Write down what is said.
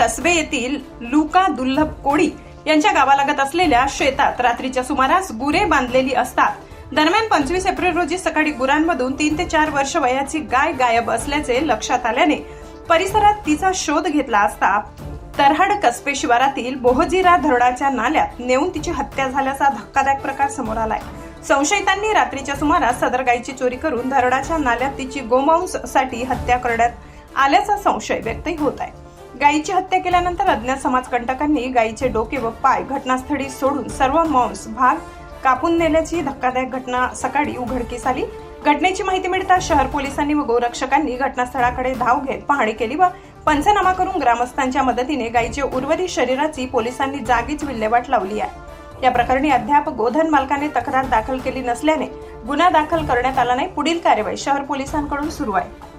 कसबे येथील लुका दुर्लभ कोळी यांच्या गावालगत असलेल्या शेतात रात्रीच्या सुमारास गुरे बांधलेली असतात. दरम्यान पंचवीस एप्रिल रोजी सकाळी गुरांमधून तीन ते चार वर्ष वयाची गाय गायब असल्याचे लक्षात आल्याने परिसरात तिचा शोध घेतला असता तरहाड कसबे शिवारातील बोहजीरा धरणाच्या नाल्यात नेऊन तिची हत्या झाल्याचा धक्कादायक प्रकार समोर आलाय. संशयितांनी रात्रीच्या सुमारास सदर गायीची चोरी करून धरणाच्या नाल्यात तिची गोमांससाठी हत्या करण्यात आल्याचा संशय व्यक्त होत आहे. गायीची हत्या केल्यानंतर अज्ञात समाजकंटकांनी गायीचे डोके व पाय घटनास्थळी सोडून सर्व मांस भाग कापून नेल्याची धक्कादायक घटना सकाळी उघडकीस आली. घटनेची माहिती मिळताच शहर पोलिसांनी व गोरक्षकांनी घटनास्थळाकडे धाव घेत पाहणी केली व पंचनामा करून ग्रामस्थांच्या मदतीने गायीचे उर्वरित शरीराची पोलिसांनी जागीच विल्हेवाट लावली आहे. या प्रकरणी अद्याप गोधन मालकाने तक्रार दाखल केली नसल्याने गुन्हा दाखल करण्यात आला नाही. पुढील कार्यवाही शहर पोलिसांकडून सुरू आहे.